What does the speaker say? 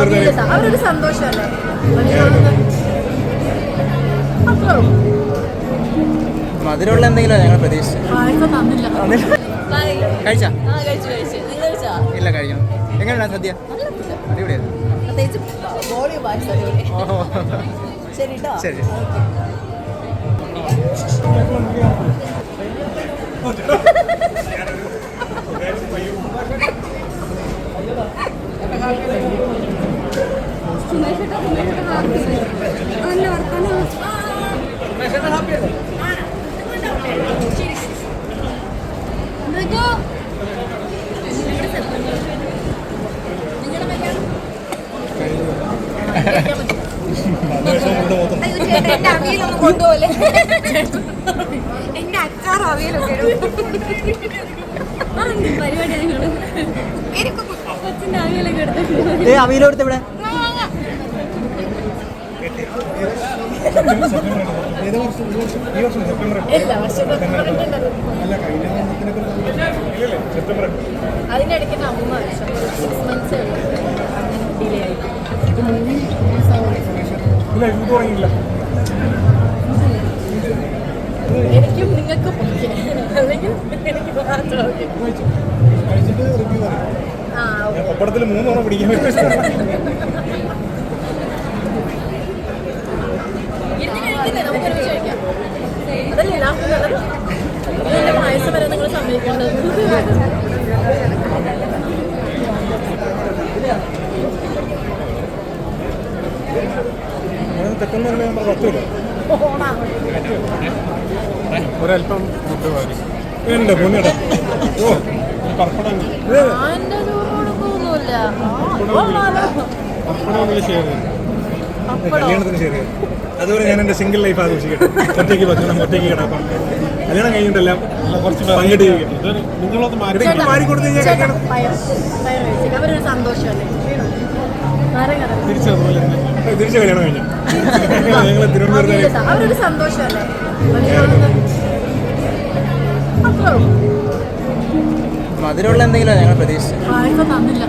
അവരൊരു സന്തോഷമല്ലേ? മധുരമുള്ള എന്തെങ്കിലും ഞങ്ങൾ പ്രതീക്ഷിച്ചു കഴിച്ചാ? ഇല്ല കഴിക്കണം. എങ്ങനെയാണ് സദ്യ? അടിപൊളിയായിരുന്നു ശരി ശരി. എന്റെ അവിയലൊന്നും കൊണ്ടുപോലെ എന്റെ അച്ചാർ അവിയലൊക്കെ പരിപാടി എനിക്ക് കൊച്ചിന്റെ അവിയലൊക്കെ എടുത്തിട്ടുണ്ട് ഏ അവിയിലോടുത്ത് ഇവിടെ എല്ലാ വർഷവും മൂന്ന് വർഷം സിക്സ് മന്ത്സ് ഡിലേ ആയി. എനിക്കും നിങ്ങൾക്കും അല്ലെങ്കിൽ എനിക്ക് മാത്രം ആ പപ്പടത്തിൽ മൂന്നോണം പിടിക്കാൻ പത്ത് ഓണാ. ഒരല്പം ഫുഡ് എന്റെ പൊന്നിട ഓ പപ്പടം കല്യാണത്തിന് ചെയ്തു അതുപോലെ ഞാൻ എന്റെ സിംഗിൾ ലൈഫ് ആഘോഷിക്കട്ടെ ഒറ്റയ്ക്ക് ഭക്ഷണം ഒറ്റയ്ക്ക് കിടക്കാം. കല്യാണം കഴിഞ്ഞിട്ടെല്ലാം കുറച്ച് പങ്കിട്ട് നിങ്ങളൊന്ന് മാറി കൊടുത്തു കഴിഞ്ഞാൽ അവരൊരു സന്തോഷമല്ലേ? തിരിച്ച് കല്യാണം കഴിഞ്ഞു. ഞങ്ങൾ തിരുവനന്തപുരത്ത് അവിയലിട്ടാ. അവരൊരു സന്തോഷമല്ലേ? മധുരമുള്ള എന്തെങ്കിലും ഞങ്ങൾ പ്രതീക്ഷിച്ചു. തന്നില്ല.